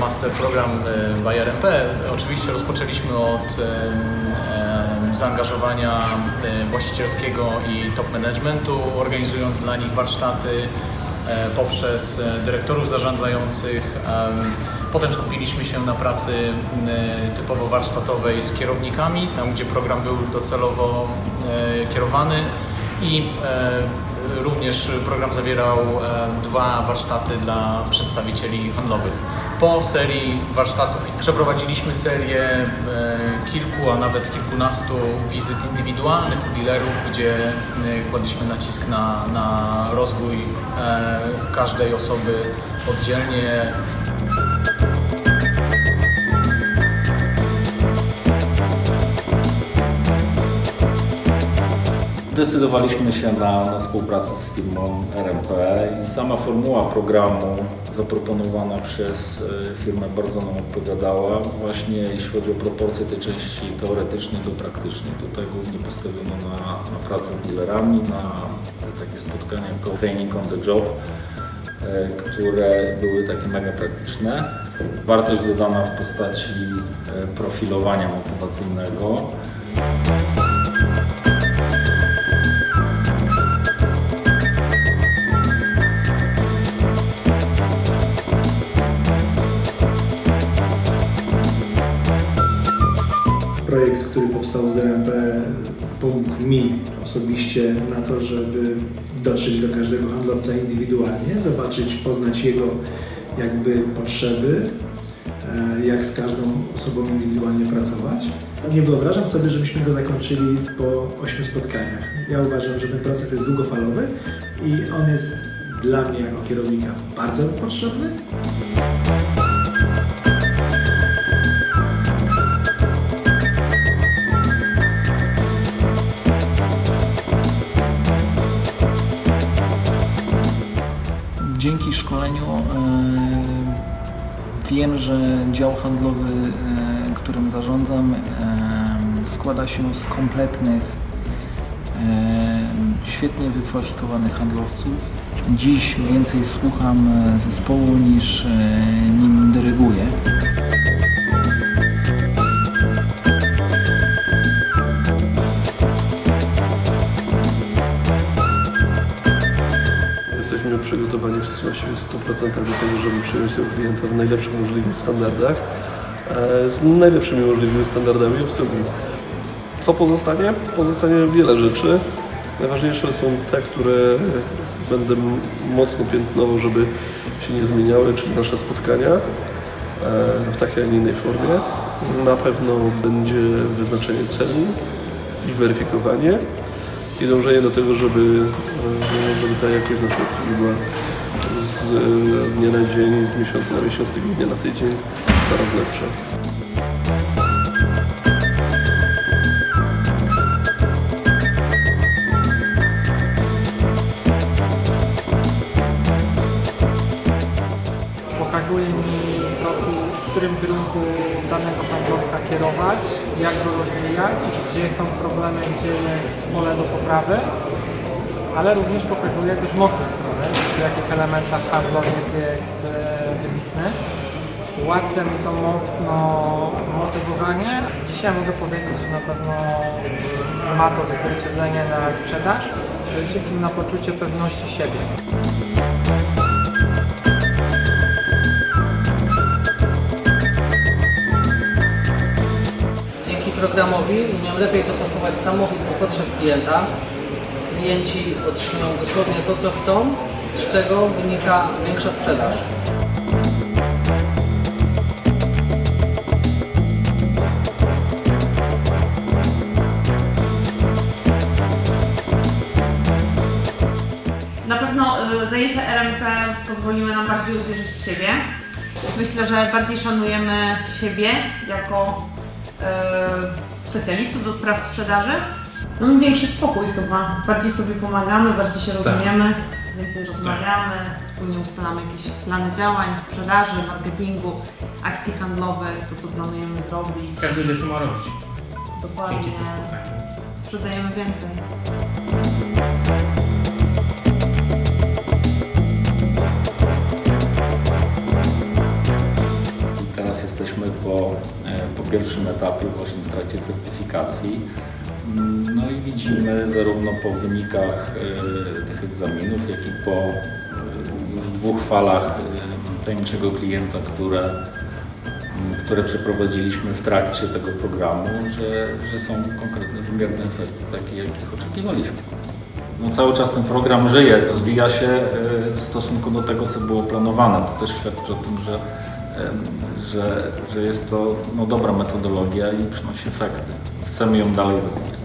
Master Program by RMP oczywiście rozpoczęliśmy od zaangażowania e, właścicielskiego i top managementu, organizując dla nich warsztaty e, poprzez e, dyrektorów zarządzających. Em, Potem skupiliśmy się na pracy typowo warsztatowej z kierownikami, tam gdzie program był docelowo kierowany i również program zawierał dwa warsztaty dla przedstawicieli handlowych. Po serii warsztatów przeprowadziliśmy serię e, kilku, a nawet kilkunastu wizyt indywidualnych u dealerów, gdzie e, kładliśmy nacisk na, na rozwój e, każdej osoby oddzielnie, Zdecydowaliśmy się na, na współpracę z firmą RMP i sama formuła programu zaproponowana przez e, firmę bardzo nam odpowiadała. Właśnie jeśli chodzi o proporcje tej części teoretycznej do praktycznej. Tutaj głównie postawiono na, na pracę z dealerami, na takie spotkania jako training on the job, e, które były takie mega praktyczne. Wartość dodana w postaci e, profilowania motywacyjnego. Projekt, który powstał z RMP pomógł mi osobiście na to, żeby dotrzeć do każdego handlowca indywidualnie, zobaczyć, poznać jego jakby potrzeby, e, jak z każdą osobą indywidualnie pracować. Nie wyobrażam sobie, żebyśmy go zakończyli po ośmiu spotkaniach. Ja uważam, że ten proces jest długofalowy i on jest dla mnie jako kierownika bardzo potrzebny. Dzięki szkoleniu e, wiem, że dział handlowy, e, którym zarządzam, e, składa się z kompletnych, świetnie wykwalifikowanych handlowców. Dziś więcej słucham zespołu niż nim dyryguję. Przygotowani w właściwie w 100% do tego, żeby przyjąć tego klienta w najlepszych możliwych standardach, e, z najlepszymi możliwymi standardami obsługi. Co pozostanie? Pozostanie wiele rzeczy. Najważniejsze są te, które będę mocno piętnował, żeby się nie zmieniały, czyli nasze spotkania e, w takiej, a nie innej formie. Na pewno będzie wyznaczenie celi i weryfikowanie i dążenie do tego, żeby, e, żeby ta jakość naszej obsługi była z e, dnia na dzień, z miesiąca na miesiąc, tygodnia na tydzień coraz lepsza. Którym kierunku danego handlowca kierować, jak go rozwijać, gdzie są problemy, gdzie jest pole do poprawy, ale również pokazuje też mocne strony, w jakich elementach handlowiec jest e, wybitny. Ułatwia mi to mocno motywowanie. Dzisiaj mogę powiedzieć, że na pewno ma to odzwierciedlenie na sprzedaż, przede wszystkim na poczucie pewności siebie. Programowi umiem lepiej dopasować samochód do potrzeb klienta. Klienci otrzymują dosłownie to, co chcą, z czego wynika większa sprzedaż. Na pewno y, zajęcia RMP pozwoliły nam bardziej uwierzyć w siebie. Myślę, że bardziej szanujemy siebie jako specjalistów do spraw sprzedaży. Mamy większy spokój chyba. Bardziej sobie pomagamy, bardziej się rozumiemy, więcej rozmawiamy, wspólnie ustalamy jakieś plany działań, sprzedaży, marketingu, akcji handlowych, to co planujemy zrobić. Każdy wie co ma robić. Dokładnie. Dzięki. Sprzedajemy więcej. Właśnie w trakcie certyfikacji. No i widzimy zarówno po wynikach e, tych egzaminów, jak i po e, już dwóch falach e, tajemniczego klienta, które, które przeprowadziliśmy w trakcie tego programu, że, że są konkretne, wymierne efekty, takie jakich oczekiwaliśmy. No, cały czas ten program żyje, rozwija się w stosunku do tego, co było planowane. To też świadczy o tym, że, że, że jest to no, dobra metodologia i przynosi efekty. Chcemy ją dalej rozwijać.